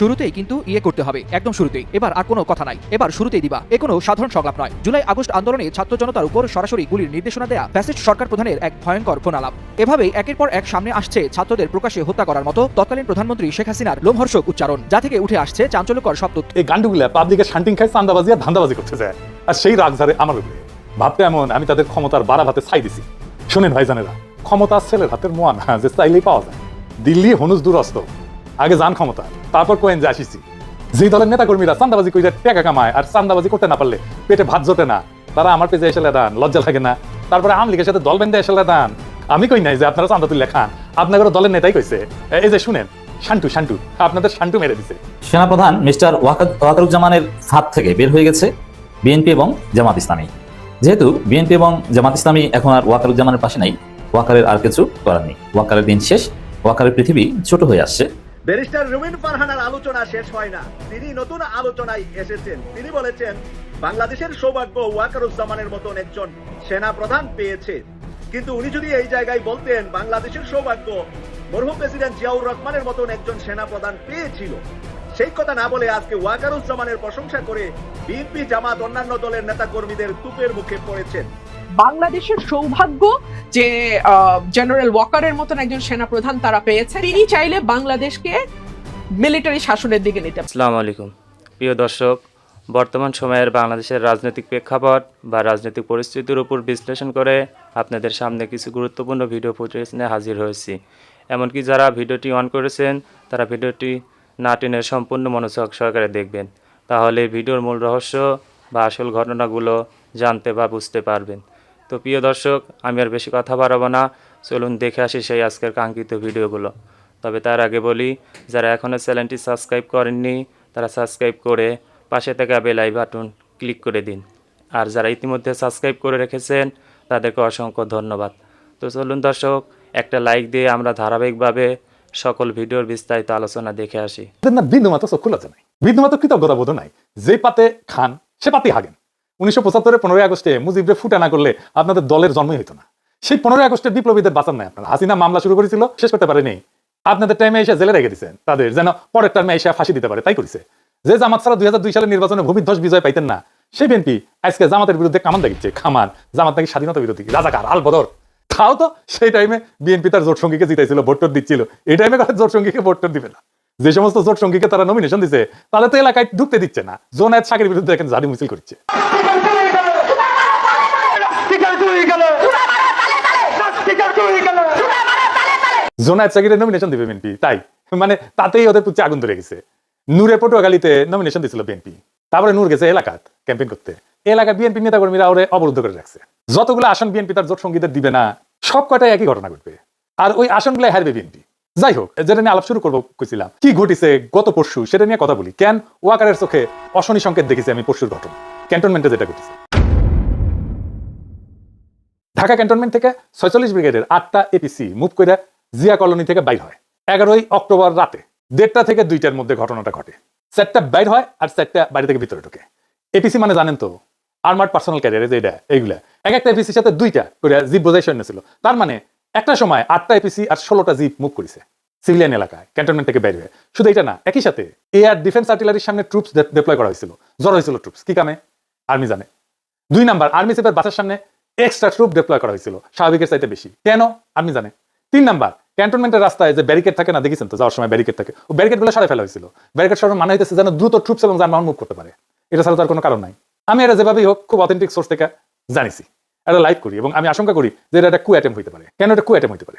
শুরুতেই কিন্তু ইয়ে করতে হবে, একদম শুরুতেই। এবার আর কোনো কথা নাই। এবার শুরুতেই দিবা। এ কোনো সাধারণ সংলাপ নয়। জুলাই, আগস্ট আন্দোলনে ছাত্র জনতার উপর সরাসরি গুলির নির্দেশনা দেয়া ফ্যাসিস্ট সরকার প্রধানের এক ভয়ঙ্কর ফোন আলাপ এভাবেই একের পর এক সামনে আসছে ছাত্রদের প্রকাশ্যে হত্যা করার মতো তৎকালীন প্রধানমন্ত্রী শেখ হাসিনার লোমহর্ষক উচ্চারণ, যা থেকে উঠে আসছে চাঞ্চল্যকর সব তথ্য। এই গান্ডুগুলা পাবলিকের শান্টিং খায়, চান্দাবাজি আর ধান্দাবাজি করতে যায় আর সেই রাগ ঝাড়ে আমার উপরে। ভাবতে এমন, আমি তাদের ক্ষমতার বাড়া ভাতে ছাই দিছি। শোনেন ভাইজানেরা, ক্ষমতা ছেলের হাতের মোয়া না, যে চাইলেই পাওয়া যায়। দিল্লি হনুজ দূরস্ত। আগে যান ক্ষমতা, তারপর কোয়েন যে আসিছি। যেই দলের নেতা কর্মীরা চান্দাবাজি করে টাকা কামায় আর চান্দাবাজি করতে না পারলে পেটে ভাত জোটে না, তারা আমার পেজে এসে দান লজ্জা লাগে না। তারপরে আম লীগের সাথে দল বেঁধে এসে দান আমি কই নাই যে আপনারা চান্দা তুলে খান। আপনাদের দলের নেতাই কইছে। এই যে শুনেন, শান্টু শান্টু, আপনাদের শান্টু মেরে দিছে। সেনাপ্রধান মিস্টার ওয়াকারুজ্জামানের হাত থেকে বের হয়ে গেছে বিএনপি এবং জামাত ইসলামী। যেহেতু বিএনপি এবং জামাত ইসলামী এখন আর ওয়াকারুজ্জামানের পাশে নাই, ওয়াকারের আর কিছু করার নেই। ওয়াকারের দিন শেষ, ওয়াকারের পৃথিবী ছোট হয়ে আসছে। ব্যারিস্টার রুমিন ফারহানার আলোচনা শেষ হয় না। তিনি নতুন আলোচনায় এসেছেন। তিনি বলেছেন, বাংলাদেশের সৌভাগ্য ওয়াকারুজ্জামানের মতন একজন সেনা প্রধান পেয়েছে। কিন্তু উনি যদি এই জায়গায় বলতেন, বাংলাদেশের সৌভাগ্য মরহুম প্রেসিডেন্ট জিয়াউর রহমানের মতন একজন সেনা প্রধান পেয়েছিল। সেই কথা না বলে আজকে ওয়াকারুজ্জামানের প্রশংসা করে বিএনপি জামাত অন্যান্য দলের নেতা কর্মীদের তুপের মুখে পড়েছেন। বাংলাদেশের সৌভাগ্য যে জেনারেল ওয়াকারের মতন একজন সেনাপ্রধান তারা পেয়েছে। তিনি চাইলে বাংলাদেশকে মিলিটারি শাসনের দিকে নিতে। আসসালামু আলাইকুম। প্রিয় দর্শক বর্তমান সময়ের বাংলাদেশের রাজনৈতিক প্রেক্ষাপট বা রাজনৈতিক পরিস্থিতির উপর বিশ্লেষণ করে আপনাদের সামনে কিছু গুরুত্বপূর্ণ ভিডিও ফুটেজ নিয়ে হাজির হয়েছি। এমনকি যারা ভিডিওটি অন করেছেন তারা ভিডিওটি না সম্পূর্ণ মনোযোগ সহকারে দেখবেন। তাহলে ভিডিওর মূল রহস্য বা আসল ঘটনাগুলো জানতে বা বুঝতে পারবেন। তো প্রিয় দর্শক, আমি আর বেশি কথা বাড়াবো না। চলুন দেখে আসি সেই আজকের কাঙ্ক্ষিত ভিডিওগুলো। তবে তার আগে বলি, যারা এখনও চ্যানেলটি সাবস্ক্রাইব করেননি, তারা সাবস্ক্রাইব করে পাশে থাকা বেল আই বাটন ক্লিক করে দিন। আর যারা ইতিমধ্যে সাবস্ক্রাইব করে রেখেছেন, তাদেরকে অসংখ্য ধন্যবাদ। তো চলুন দর্শক, একটা লাইক দিয়ে আমরা ধারাবাহিকভাবে সকল ভিডিওর বিস্তারিত আলোচনা দেখে আসি। না বিন্দু মাত্র চক্ষু লজ্জা নাই। বিন্দু মাত্র কৃতজ্ঞতা বোধ নাই। যে পাতে খান, সে পাতে হাগেন। উনিশশো পঁচাত্তরের পনেরোই আগস্টে মুজিবরে ফুটা না করলে আপনাদের দলের জন্মই হইতো না। সেই পনেরোই আগস্টের বিপ্লবীদের বাঁচান নাই আপনারা। হাসিনা মামলা শুরু করেছিল, শেষ করতে পারেনি। আপনাদের টাইমে এসে জেলে রেখে দিচ্ছেন তাদের যেন পরের টাইমে এসে ফাঁসি দিতে পারে, তাই করেছে। যে জামাত ছাড়া দুই হাজার দুই সালের নির্বাচনে ভূমিধ্বস বিজয় পাইতেন না, সেই বিএনপি আজকে জামাতের বিরুদ্ধে কামান দেখিচ্ছে। খামান, জামাত নাকি স্বাধীনতা বিরোধী, রাজাকার আল বদর তাও তো। সেই টাইমে বিএনপি তার জোট সঙ্গীকে জিতাইছিল, ভোট টোট দিচ্ছিল। এই টাইমে জোট সঙ্গীকে ভোট টোট দিবে না। যে সমস্ত জোট সঙ্গীকে তারা নমিনেশন দিছে তাদের তো এলাকায় ঢুকতে দিচ্ছে না। জোনায়েত শাকের বিরুদ্ধে এখন ঝাড়ি মিছিল করছে। জোনায়েত শাকিরের নমিনেশন দিবে বিএনপি তাই। মানে তাতেই ওদের পুচ্ছে আগুন ধরে গেছে। নূরের পটুয়াখালীতে নমিনেশন দিছিল বিএনপি তারপরে নূর গেছে এলাকাত ক্যাম্পেইন করতে। এলাকা বিএনপি নেতাকর্মীরা ওরে অবরুদ্ধ করে রাখছে। যতগুলো আসন বিএনপি তার জোট সঙ্গীদের দিবে না সব কটাই একই ঘটনা ঘটবে। আর ওই আসনগুলাই হারবে বিএনপি। যাই হোক যেটা নিয়ে আলাপ শুরু করব কইছিলাম, কি ঘটিছে গত পরশু সেটা নিয়ে কথা বলি। কেন ওয়াকারের চোখে অশনি সংকেত দেখেছি আমি পরশুর ঘটনা? ক্যান্টনমেন্টে যেটা ঘটেছে। ঢাকা ক্যান্টনমেন্ট থেকে ছয়চল্লিশ ব্রিগেডের আটটা এপিসি মুভ করে জিয়া কলোনি থেকে বাইর হয়। এগারোই অক্টোবর রাতে দেড়টা থেকে দুইটার মধ্যে ঘটনাটা ঘটে। চারটা বাইর হয় আর চারটা বাড়ি থেকে ভিতরে ঢোকে। এপিসি মানে জানেন তো আর্মার্ড পার্সোনাল ক্যারিয়ারে যেটা এইগুলা। এক একটা এপিসির সাথে দুইটা করে জিপ বোঝাই সৈন্য ছিল। তার মানে একটা সময় আটটা এপিসি আর ষোলোটা জিপ মুভ করেছে সিভিলিয়ান এলাকায় ক্যান্টনমেন্ট থেকে বের শুধু এটা না, একই সাথে এয়ার ডিফেন্স আর্টিলারির সামনে ট্রুপস ডিপ্লয় করা হয়েছিল। জড়ো হয়েছিল ট্রুপস কি কামে? আর্মি জানে। দুই নাম্বার আর্মি চিফের বাসার সামনে এক্সট্রা ট্রুপ ডিপ্লয় করা হয়েছিল, স্বাভাবিকের চাইতে বেশি। কেন? আর্মি জানে। তিন নাম্বার ক্যান্টনমেন্টের রাস্তায় যে ব্যারিকেড থাকে না, দেখেছেন তো? যাওয়ার সময় ব্যারিকেড থাকে। ও ব্যারিকেডগুলো সরাই ফেলা হয়েছিল। ব্যারিকেড সরানোর মানে হইতেছে যেন দ্রুত ট্রুপস এবং যানবাহন মুভ করতে পারে। এটা ছাড়া তার কোনো কারণ নাই। আমি এটা যেভাবেই হোক খুব অথেন্টিক সোর্স থেকে জানিছি। এটা লাইভ করি এবং আমি আশঙ্কা করি যে এটা একটা কু অ্যাটেম্প হইতে পারে। কেন এটা কু অ্যাটেম্প হইতে পারে?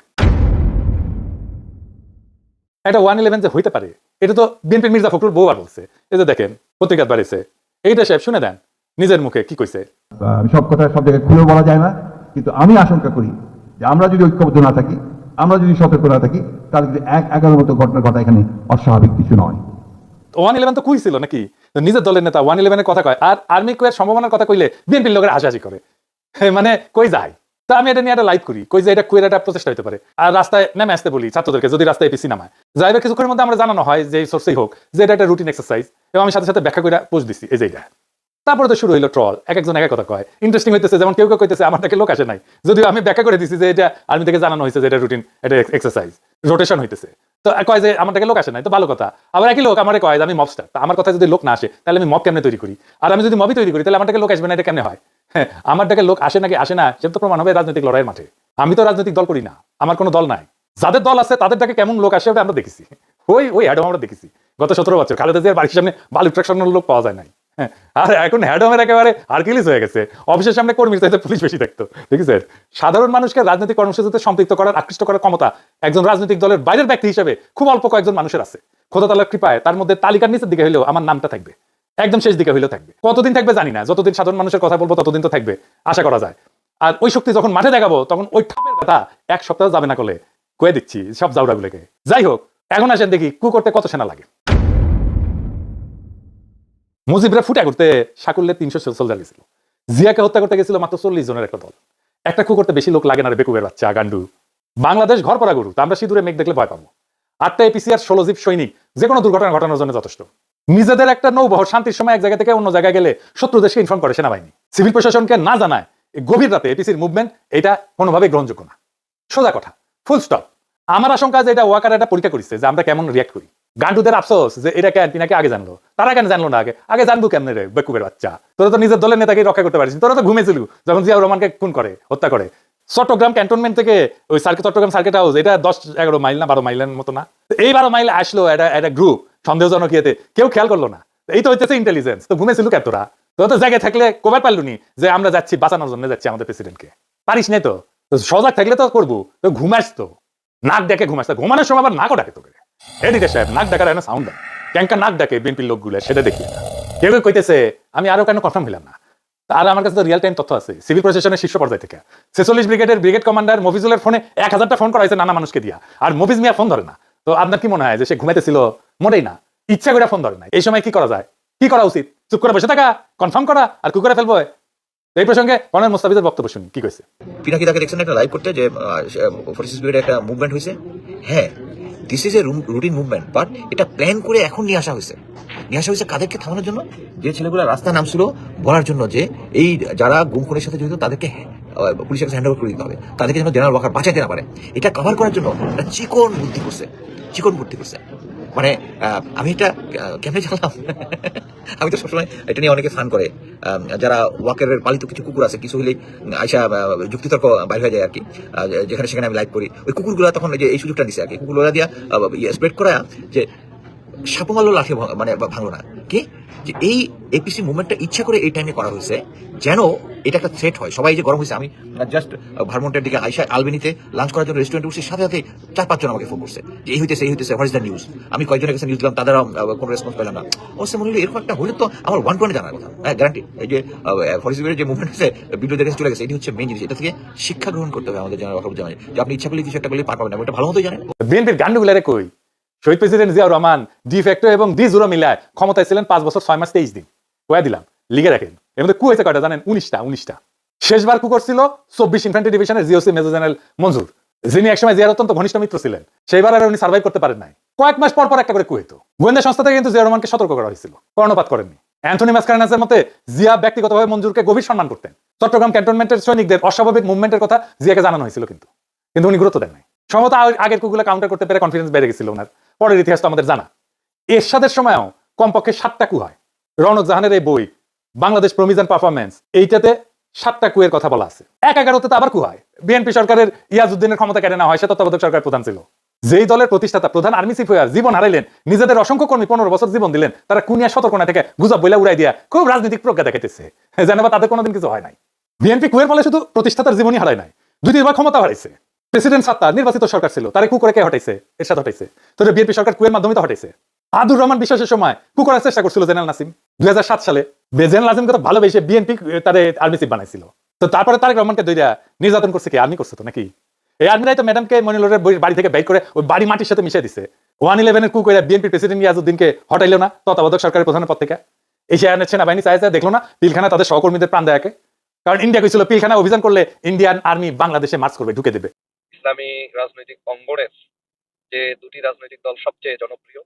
এটা ওয়ান ইলেভেন যে হইতে পারে এটা তো বিএনপি মির্জা ফখরুল বহুবার বলছে। এই যে দেখেন পত্রিকাত বাড়িছে এইটা সাহেব শুনে দেন নিজের মুখে কি কইছে? সব কথা সব জায়গায় খুলে বলা যায় না কিন্তু আমি আশঙ্কা করি যে আমরা যদি ঐক্যবদ্ধ না থাকি আমরা যদি সতর্ক না থাকি তাহলে কিন্তু এক এগারো মতো ঘটনা ঘটা এখানে অস্বাভাবিক কিছু নয়। ওয়ান ইলেভেন তো কুইছিল নাকি? তো নিজের দলের নেতা ওয়ান ইলেভেনের কথা কয়। আর আর্মি কুয়ের সম্ভাবনার কথা কইলে বিএনপির লোকের হাসাহাসি করে। মানে কই যায়? তা আমি এটা নিয়ে একটা লাইভ করি। কই যে এটা কুয়ের একটা প্রচেষ্টা হতে পারে। আর রাস্তায় নেমে আসতে বলি ছাত্রদেরকে, যদি রাস্তায় এপিসি নামায়। যাইবে কিছুক্ষণের মধ্যে আমরা জানানো হয় যে সোর্সেই হোক, যে এটা একটা রুটিন এক্সারসাইজ এবং আমি সাথে সাথে ব্যাখ্যা করে পোস্ট দিচ্ছি এই যে তারপরে তো শুরু হইল ট্রল এক একজন এক এক কথা কয়। ইন্টারেস্টিং হইতেছে, যেমন কেউ কেউ কইতেছে, আমার থেকে লোক আসে নাই। যদিও আমি ব্যাখ্যা করে দিচ্ছি যে এটা আর্মি থেকে জানানো হয়েছে যে এটা রুটিন এটা এক্সারসাইজ রোটেশন হইতেছে। তো কয় যে আমার থেকে লোক আসে নাই, তো ভালো কথা। আবার একই লোক আমার কয় আমি মবস্টার আমার কথা যদি লোক না আসে, তাহলে আমি মব কেমনে তৈরি করি? আর আমি যদি মবই তৈরি করি, তাহলে আমার থেকে লোক আসবে না, এটা কেমনে হয়? হ্যাঁ আমার থেকে লোক আসে নাকি আসে না, সেটা তো প্রমাণ হবে রাজনৈতিক লড়াইয়ের মাঠে। আমি তো রাজনৈতিক দল করি না, আমার কোনো দল নাই। যাদের দল আছে, তাদের থেকে কেমন লোক আসে ওটা আমরা দেখেছি। ওই ওই হ্যাডম আমরা দেখেছি। গত সতেরো বছর খালেদা জিয়ার বাড়ির সামনে বালু ট্রাকশনের লোক পাওয়া যায় নাই। আর এখন হ্যাডমের একেবারে আর্কিলিস হয়ে গেছে। অফিসের সামনে কর্মীর চাইতে পুলিশ বেশি দেখতো, ঠিক আছে? সাধারণ মানুষকে রাজনৈতিক কর্মসূচিতে সম্পৃক্ত করার, আকৃষ্ট করার ক্ষমতা একজন রাজনৈতিক দলের বাইরের ব্যক্তি হিসেবে খুব অল্প কয়েকজন মানুষের আছে। খোদা তালার কৃপায় তার মধ্যে তালিকার নিচের দিকে হইলেও আমার নামটা থাকবে। একদম শেষ দিকে হইলেও থাকবে। কতদিন থাকবে জানি না, যতদিন সাধারণ মানুষের কথা বলব ততদিন তো থাকবে, আশা করা যায়। আর ওই শক্তি যখন মাঠে দেখাবো, তখন ওই ঠাপের ব্যথা এক সপ্তাহ যাবে না করলে কয়ে দিচ্ছি সব জাউরাগুলোকে। যাই হোক, এখন আসেন দেখি কু করতে কত সেনা লাগে। মুজিবরা ফুটা করতে সাকুল্লে তিনশো সোলজার গেছিল। জিয়াকে হত্যা করতে গেছিল মাত্র চল্লিশ জনের একটা দল। একটা কু করতে বেশি লোক লাগে না রে বেকুবের বাচ্চা, গান্ডু। বাংলাদেশ ঘর পড়া গরু, তা আমরা সিঁদুরে মেঘ দেখলে ভয় পাবো। আটটা এপিসি আর ষোলো জীব সৈনিক, যে কোনো দুর্ঘটনা ঘটানোর জন্য যথেষ্ট। নিজেদের একটা নৌবহর শান্তির সময় এক জায়গা থেকে অন্য জায়গায় গেলে শত্রু দেশকে ইনফর্ম করে সেনাবাহিনী। সিভিল প্রশাসনকে না জানায় গভীর রাতে এপিসির মুভমেন্ট এটা কোনোভাবেই গ্রহণযোগ্য না। সোজা কথা ফুল স্টপ আমার আশঙ্কা যে এটা ওয়াকার একটা পরীক্ষা করেছে যে আমরা কেমন রিয়াক্ট করি। গান্ডুদের আফসোস যে এটা কেন পিনাকে আগে জানলো? তারা কেন জানলো না আগে? আগে জানব কেমনে রে, বেকুবের বাচ্চা? তোরা তো নিজের দলের নেতাকে রক্ষা করতে পারিস তোরা তো ঘুমেছিল। যখন জিয়াউর রহমানকে খুন করে, হত্যা করে। চট্টগ্রাম ক্যান্টনমেন্ট থেকে ওই সার্কিট চট্টগ্রাম সার্কিট হাউস, এটা দশ এগারো মাইল না, বারো মাইলের মতো না? এই বারো মাইল আসলো একটা একটা গ্রুপ সন্দেহজনক ইয়েতে। কেউ খেয়াল করল না। এই তো হইতেছে ইন্টেলিজেন্স তো ঘুমেছিল কেন তোরা? তোরা তো জায়গায় থাকলে কবার পারলুনি যে আমরা যাচ্ছি, বাঁচানোর জন্য যাচ্ছি আমাদের প্রেসিডেন্টকে পারিস নাই তো? সজাগ থাকলে তো করব। তো ঘুমাস তো নাক ডেকে ঘুমাস ঘুমানোর সময় আবার নাকও ডাকে তোকে। এদিকে সাহেব, নাক ডাকার একটা সাউন্ড নাক ডাকে বিএনপির লোকগুলো, সেটা দেখি। কেউ কইতেছে, আমি আরও কেন কনফার্ম না? আর আমার কাছে তো রিয়েল টাইম তথ্য আছে। সিভিল প্রশাসনের শীর্ষ পর্যায় থেকে। ছেচল্লিশ ব্রিগেডের ব্রিগেড কমান্ডার মফিজুলের ফোনে এক হাজারটা ফোন করা হয়েছে নানা মানুষকে দিয়া। আর মফিজ মিয়া ফোন ধরে না। তো আপনার কি মনে হয় যে সে ঘুমাইতেছিল? না। ইচ্ছা করে ফোন ধরে না এই সময় কি করা যায়? কি করা উচিত? চুপ করে বসে থাকা কনফার্ম করা, আর কি করে ফেলব এই প্রসঙ্গে কর্নেল মোস্তাফিজের বক্তব্য শুনি। কি কইছে? পিনাকি তাকে দেখছেন একটা লাইভ করতে যে একটা মুভমেন্ট হয়েছে হ্যাঁ। This is a routine movement but এটা প্ল্যান করে এখন নিয়ে আসা হয়েছে। নিয়ে আসা হয়েছে কাদেরকে থামানোর জন্য? যে ছেলেগুলো রাস্তা নামছিল বলার জন্য যে এই যারা গুম খুনের সাথে জড়িত তাদেরকে আহ, পুলিশের কাছে হ্যান্ড করে দিতে হবে। তাদেরকে যেন জেনারেল ওয়াকার বাঁচাতে না পারে। এটা কভার করার জন্য চিকন বুদ্ধি করছে। চিকন বুদ্ধি করছে। মানে আমি এটা কেমনে জানলাম আমি তো সবসময় এটা নিয়ে অনেকে ফান করে। যারা ওয়াকের পালিত কিছু কুকুর আছে, কিছু হলেই আইসা যুক্তিতর্ক বাইর হয়ে যায় আর কি। যেখানে সেখানে আমি লাইভ করি। ওই কুকুরগুলো তখন যে এই সুযোগটা দিছে আর কি। কুকুরগুলো দিয়া স্প্রেড করা যে মারলো লাঠি মানে ভাঙলো না। কি? যে এই এপিসি মুভমেন্টটা ইচ্ছা করে এই টাইমে করা হয়েছে, যেন এটা একটা থ্রেট হয়। সবাই যে গরম হয়েছে, আমি জাস্ট ভারমন্টের দিকে আইসা আলবেনিতে লাঞ্চ করার জন্য রেস্টুরেন্টে বসে সাথে সাথে চার পাঁচজন আমাকে ফোন করছে, যে এই হইতেছে এই হইতেছে হোয়াট ইজ দ্য নিউজ আমি কয়েকজনের কাছে নিউজ দিলাম তাদের কোনো রেসপন্স পেলাম না। অবশ্য মনে হলো এরকম একটা হলে তো আমার ওয়ান টু জানার কথা। হ্যাঁ গ্যারান্টি এই যে ফরেস্ট যে মুভমেন্ট আছে ভিডিও দেখে চলে গেছে, এটি হচ্ছে মেন জিনিস। এটা থেকে শিক্ষা গ্রহণ করতে হবে আমাদের জানার জেনারেল জানাই যে আপনি ইচ্ছা করলে কিছু একটা করলে পার পাবেন না এটা ভালো মতোই জানেন। বিএনপির গান্ডুগুলারে কই? শহীদ president Ziaur Rahman de facto এবং ডি জুরো মিলায় ক্ষমতায় ছিলেন পাঁচ বছর, ছয় মাস, তেইশ দিন। কয়া দিলাম? লিগে রাখেন। এর মধ্যে কু হয়েছে কয়টা জানেন? উনিশটা উনিশটা। শেষবার কু করছিল চব্বিশ ইনফ্যান্ট্রি ডিভিশনের জিওসি মেজর জেনারেল মঞ্জুর যিনি একসময় জিয়ার অত্যন্ত ঘনিষ্ঠ মিত্র ছিলেন। সেইবার আর উনি সার্ভাইভ করতে পারেন নাই। কয়েক মাস পর পর একটা করে কু হইতো। গোয়েন্দা সংস্থা থেকে কিন্তু জিয়াউর রহমানকে সতর্ক করা হয়েছিল। কর্ণপাত করেননি। অ্যান্থনি মাসকারেনাসের মতে, জিয়া ব্যক্তিগতভাবে মঞ্জুরকে গভীর সম্মান করতেন। চট্টগ্রাম ক্যান্টনমেন্টের সৈনিকদের অস্বাভাবিক মুভমেন্টের কথা জিয়াকে জানানো হয়েছিল কিন্তু। কিন্তু উনি গুরুত্ব দেন নাই। সম্ভবত আগের কুগুলো কাউন্টার করতে পেরে কনফিডেন্স বেড়ে গেছিল ওনার পরের ইতিহাস তো আমাদের জানা। এরশাদের সময়ও কমপক্ষে সাতটা কু হয়। রনক জাহানের এই বই, বাংলাদেশ প্রমিজ পারফরমেন্স এইটাতে সাতটা কুয়ের কথা বলা আছে। এক এগারোতে তো আবার কু হয়। বিএনপি সরকারের ইয়াজউদ্দিনের ক্ষমতা কেড়ে নেওয়া হয়, সে তত্ত্বাবধায়ক সরকার প্রধান ছিল। যেই দলের প্রতিষ্ঠাতা, প্রধান আর্মি চিফ হয়ে জীবন হারাইলেন, নিজেদের অসংখ্য কর্মী পনেরো বছর জীবন দিলেন, তারা কুনিয়া সতর্কনা থেকে গুজব বইলা উড়াই দিয়া খুব রাজনৈতিক প্রজ্ঞা দেখাইতেছে। যেন বা তাদের কোনোদিন কিছু হয় নাই। বিএনপি কুয়ের ফলে শুধু প্রতিষ্ঠাতার জীবনই হারায় নাই দুই তিনবার ক্ষমতা হারাইছে। প্রেসিডেন্ট সাত্তার নির্বাচিত সরকার ছিল, তারে কু করে কে হটাইছে? এরশাদ হটাইছে। তো বিএনপি সরকার কুয়ের মাধ্যমে তো হটাইছে। আদুর রহমান বিশ্বাসের সময় কু করার চেষ্টা করছিল জেনারেল নাসিম। দুই সালে জেনারেল নাসিমকে তো ভালোবেসে বিএনপি তারে আর্মি চিফ বানাইছিল। তো তারপরে তারেক রহমানকে দইরা নির্যাতন করছে কি? আর্মি করছে তো নাকি? এই আর্মিরাই তো ম্যাডামকে মনিলরের বাড়ি থেকে বের করে ওই বাড়ি মাটির সাথে মিশিয়ে দিছে। ওয়ান ইলেভেনের কু করে বিএনপি প্রেসিডেন্ট ইয়াজউদ্দিনকে হটাইলো না, তত্ত্বাবধায়ক সরকারের প্রধানের পদ থেকে এই সেনাবাহিনী সেনাবাহিনী চাই চাই দেখল না, পিলখানা তাদের সহকর্মীদের প্রাণ দেয়াকে। কারণ ইন্ডিয়া কইছিল পিলখানা অভিযান করলে ইন্ডিয়ান আর্মি বাংলাদেশে মার্চ করবে, ঢুকে দেবে। ইসলামী রাজনৈতিক অঙ্গনের যে দুটি রাজনৈতিক দল সবচেয়ে জনপ্রিয়,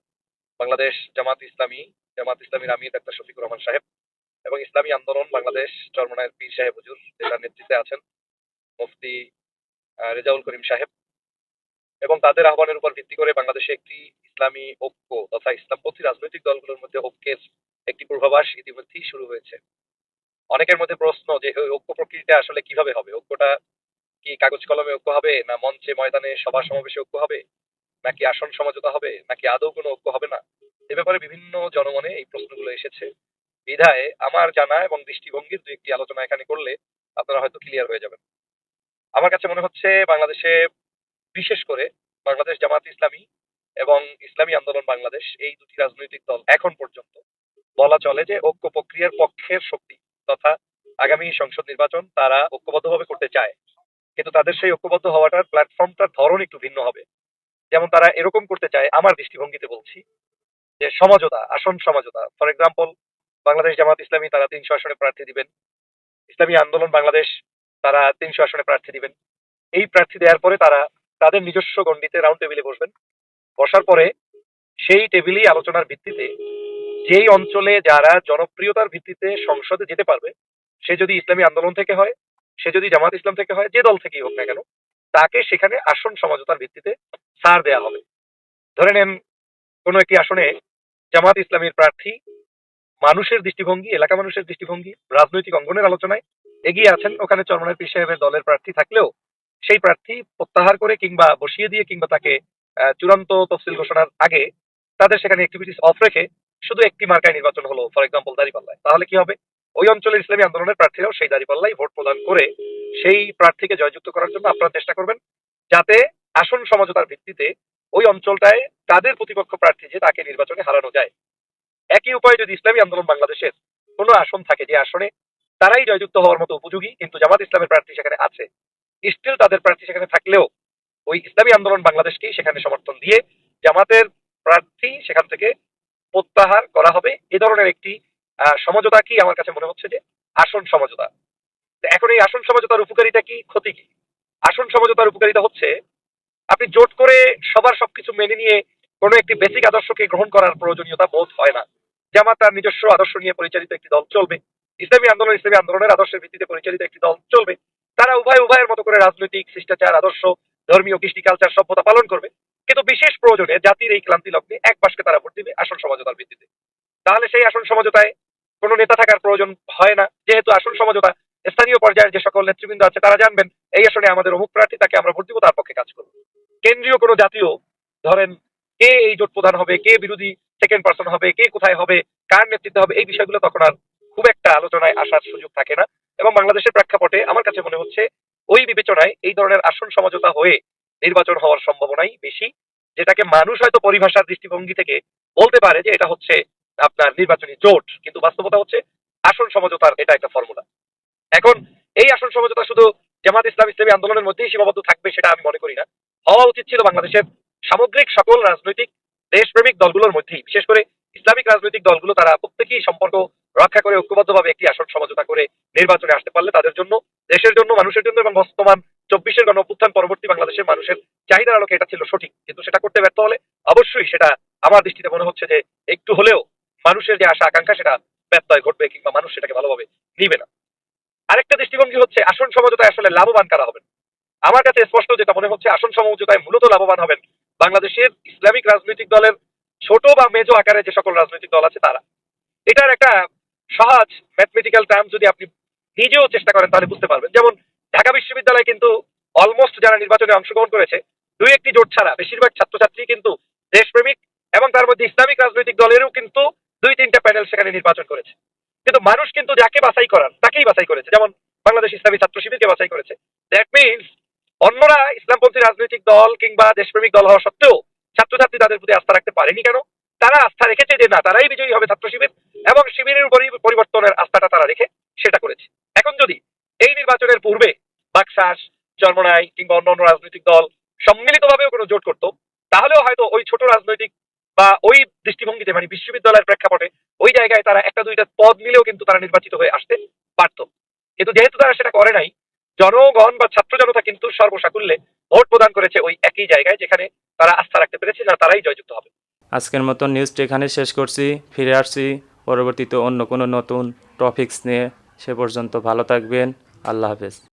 বাংলাদেশ জামাত ইসলামী, জামাত ইসলামীর আমির ডাক্তার শফিকুর রহমান সাহেব এবং ইসলামী আন্দোলন বাংলাদেশ চরমনায়ের পীর সাহেব হুজুর, যেটার নেতৃত্বে আছেন মুফতি রেজাউল করিম সাহেব এবং তাদের আহ্বানের উপর ভিত্তি করে বাংলাদেশে একটি ইসলামী ঐক্য তথা ইসলামপন্থী রাজনৈতিক দলগুলোর মধ্যে ঐক্যের একটি পূর্বাভাস ইতিমধ্যেই শুরু হয়েছে। অনেকের মধ্যে প্রশ্ন যে ঐক্য প্রক্রিয়াটা আসলে কীভাবে হবে? ঐক্যটা কি কাগজ কলমে ঐক্য হবে? না মঞ্চে, ময়দানে, সভা সমাবেশে ঐক্য হবে? নাকি আসন সমঝোতা হবে? নাকি আদৌ কোনো ঐক্য হবে না? এ ব্যাপারে বিভিন্ন জনমনে এই প্রশ্নগুলো এসেছে। বিধায় আমার জানা এবং দৃষ্টিভঙ্গির দু একটি আলোচনা এখানে করলে আপনারা হয়তো ক্লিয়ার হয়ে যাবেন। আমার কাছে মনে হচ্ছে বাংলাদেশে বিশেষ করে বাংলাদেশ জামাত ইসলামী এবং ইসলামী আন্দোলন বাংলাদেশ এই দুটি রাজনৈতিক দল এখন পর্যন্ত বলা চলে যে ঐক্য প্রক্রিয়ার পক্ষের শক্তি তথা আগামী সংসদ নির্বাচন তারা ঐক্যবদ্ধভাবে করতে চায়। কিন্তু তাদের সেই ঐক্যবদ্ধ হওয়াটার প্ল্যাটফর্মটার ধরন একটু ভিন্ন হবে। যেমন তারা এরকম করতে চায়, আমার দৃষ্টিভঙ্গিতে বলছি, যে সমঝোতা, আসন সমঝোতা। ফর এক্সাম্পল বাংলাদেশ জামাত ইসলামী তারা তিনশো আসনে প্রার্থী দিবেন। ইসলামী আন্দোলন বাংলাদেশ তারা তিনশো আসনে প্রার্থী দিবেন। এই প্রার্থী দেওয়ার পরে তারা তাদের নিজস্ব গণ্ডিতে রাউন্ড টেবিলে বসবেন। বসার পরে সেই টেবিলেই আলোচনার ভিত্তিতে যেই অঞ্চলে যারা জনপ্রিয়তার ভিত্তিতে সংসদে যেতে পারবে, সে যদি ইসলামী আন্দোলন থেকে হয় সে যদি জামাত ইসলাম থেকে হয়, যে দল থেকেই হোক না কেন, তাকে সেখানে আসন সমঝোতার ভিত্তিতে ছাড় দেয়া হবে। ধরে নেন, কোনো একটি আসনে জামাত ইসলামীর প্রার্থী মানুষের দৃষ্টিভঙ্গি, এলাকা মানুষের দৃষ্টিভঙ্গি, রাজনৈতিক অঙ্গনের আলোচনায় এগিয়ে আছেন, ওখানে চরমনের পীর সাহেবের দলের প্রার্থী থাকলেও সেই প্রার্থী প্রত্যাহার করে কিংবা বসিয়ে দিয়ে কিংবা তাকে চূড়ান্ত তফসিল ঘোষণার আগে তাদের সেখানে অ্যাক্টিভিটিস অফ রেখে শুধু একটি মার্কায় নির্বাচন হলো ফর এক্সাম্পল দাঁড়িপাল্লায়। তাহলে কি হবে? ওই অঞ্চলের ইসলামী আন্দোলনের প্রার্থীরাও সেই দাঁড়িপাল্লাই ভোট প্রদান করে সেই প্রার্থীকে জয়যুক্ত করার জন্য আপনারা চেষ্টা করবেন, যাতে আসন সমঝোতার ভিত্তিতে ওই অঞ্চলটায় তাদের প্রতিপক্ষ প্রার্থী যে তাকে নির্বাচনে হারানো যায়। একই উপায়ে যদি ইসলামী আন্দোলন বাংলাদেশের কোনো আসন থাকে যে আসনে, তারাই জয়যুক্ত হওয়ার মতো উপযোগী, কিন্তু জামাত ইসলামের প্রার্থী সেখানে আছে স্টিল তাদের প্রার্থী সেখানে থাকলেও ওই ইসলামী আন্দোলন বাংলাদেশকেই সেখানে সমর্থন দিয়ে জামাতের প্রার্থী সেখান থেকে প্রত্যাহার করা হবে। এ ধরনের একটি সমঝোতা কি? আমার কাছে মনে হচ্ছে যে আসন সমঝোতা। এখন এই আসন সমঝোতার উপকারিতা কি? ক্ষতি কি? আসন সমঝোতার উপকারিতা হচ্ছে আপনি জোট করে সবার সবকিছু মেনে নিয়ে কোনো একটি বেসিক আদর্শকে গ্রহণ করার প্রয়োজনীয়তা বোধ হয় না। জামাত তার নিজস্ব আদর্শ নিয়ে পরিচালিত একটি দল চলবে। ইসলামী আন্দোলন ইসলামী আন্দোলনের আদর্শের ভিত্তিতে পরিচালিত একটি দল চলবে। তারা উভয় উভয়ের মতো করে রাজনৈতিক, শিষ্টাচার, আদর্শ, ধর্মীয়, কৃষ্টি কালচার সভ্যতা পালন করবে। কিন্তু বিশেষ প্রয়োজনে জাতির এই ক্লান্তি লগ্নে এক পাশকে তারা ভোট দিবে আসন সমঝোতার ভিত্তিতে। তাহলে সেই আসন সমঝোতায় কোনো নেতা থাকার প্রয়োজন হয় না। যেহেতু আসন সমঝোতা স্থানীয় পর্যায়ের যে সকল নেতৃবৃন্দ আছে, তারা জানবেন এই আসনে আমাদের অমুক প্রার্থী, তাকে আমরা ভোট দিব, তার পক্ষে কাজ করব। কেন্দ্রীয় কোনো জাতীয়, ধরেন কে এই জোট প্রধান হবে, কে বিরোধী সেকেন্ড পার্সন হবে, কে কোথায় হবে, কার নেতৃত্বে হবে, এই বিষয়গুলো তখন আর খুব একটা আলোচনায় আসার সুযোগ থাকে না। এবং বাংলাদেশের প্রেক্ষাপটে আমার কাছে মনে হচ্ছে ওই বিবেচনায় এই ধরনের আসন সমঝোতা হয়ে নির্বাচন হওয়ার সম্ভাবনাই বেশি, যেটাকে মানুষ হয়তো পরিভাষার দৃষ্টিভঙ্গি থেকে বলতে পারে যে এটা হচ্ছে আপনার নির্বাচনী জোট, কিন্তু বাস্তবতা হচ্ছে আসন সমঝোতার এটা একটা ফর্মুলা এখন এই আসন সমঝোতা শুধু জামাত ইসলাম ইসলামী আন্দোলনের মধ্যেই সীমাবদ্ধ থাকবে সেটা আমি মনে করি না। হওয়া উচিত ছিল বাংলাদেশের সামগ্রিক সকল রাজনৈতিক, দেশপ্রেমিক দলগুলোর মধ্যেই। বিশেষ করে ইসলামিক রাজনৈতিক দলগুলো তারা প্রত্যেকেই সম্পর্ক রক্ষা করে, ঐক্যবদ্ধভাবে একটি আসন সমঝোতা করে নির্বাচনে আসতে পারলে তাদের জন্য, দেশের জন্য, মানুষের জন্য এবং বর্তমান চব্বিশের গণ পরবর্তী বাংলাদেশের মানুষের চাহিদার আলোকে এটা ছিল সঠিক। কিন্তু সেটা করতে ব্যর্থ হলে অবশ্যই সেটা আমার দৃষ্টিতে মনে হচ্ছে যে একটু হলেও মানুষের যে আশা, আকাঙ্ক্ষা, সেটা ব্যত্যয় ঘটবে কিংবা মানুষ সেটাকে ভালোভাবে নিবে না। আরেকটা দৃষ্টিভঙ্গি হচ্ছে? আসন সমঝোতায় আসলে লাভবান কারা হবেন? আমার কাছে স্পষ্ট যেটা মনে হচ্ছে, আসন সমঝোতায় মূলত লাভবান হবেন বাংলাদেশের ইসলামিক রাজনৈতিক দলের ছোট বা মেজো আকারে যে সকল রাজনৈতিক দল আছে তারা। এটার একটা সহজ ম্যাথমেটিক্যাল টার্ম যদি আপনি নিজেও চেষ্টা করেন, তাহলে বুঝতে পারবেন। যেমন, ঢাকা বিশ্ববিদ্যালয় কিন্তু অলমোস্ট যারা নির্বাচনে অংশগ্রহণ করেছে দুই একটি জোট ছাড়া বেশিরভাগ ছাত্রছাত্রী কিন্তু দেশপ্রেমিক এবং তার মধ্যে ইসলামিক রাজনৈতিক দলেরও কিন্তু তিনটা প্যানেল সেখানে নির্বাচন করেছে। কিন্তু মানুষ কিন্তু যাকে বাছাই করার, তাকেই বাছাই করেছে। যেমন বাংলাদেশ ইসলামী ছাত্র শিবিরকে বাছাই করেছে। দ্যাট মিনস অন্যরা ইসলামপন্থী রাজনৈতিক দল কিংবা দেশপ্রেমিক দল হওয়া সত্ত্বেও ছাত্রছাত্রী তাদের প্রতি আস্থা রাখতে পারেনি কেন? তারা আস্থা রেখেছে যে না, তারাই বিজয়ী হবে ছাত্র শিবির এবং শিবিরের উপরই পরিবর্তনের আস্থাটা তারা রেখে সেটা করেছে। এখন যদি এই নির্বাচনের পূর্বে বাকশাস চরমনাই কিংবা অন্য অন্য রাজনৈতিক দল সম্মিলিতভাবেও কোনো জোট করতো, তাহলেও হয়তো ওই ছোট রাজনৈতিক বা ওই দৃষ্টিভঙ্গিতে মানে বিশ্ববিদ্যালয়ের প্রেক্ষাপটে ওই জায়গায় তারা একটা দুইটা পদ নিলেও কিন্তু তারা নির্বাচিত হয়ে আসতে পারত। কিন্তু যেহেতু তারা সেটা করে নাই, জনগণ বা ছাত্র জনতা কিন্তু সর্বসাকুল্যে ভোট প্রদান করেছে ওই একই জায়গায় যেখানে তারা আস্থা রাখতে পেরেছে না তারাই জয়যুক্ত হবে। আজকের মতো নিউজটি এখানে শেষ করছি। ফিরে আসছি পরবর্তীতে অন্য কোনো নতুন টপিকস নিয়ে। সে পর্যন্ত ভালো থাকবেন। আল্লাহ হাফেজ।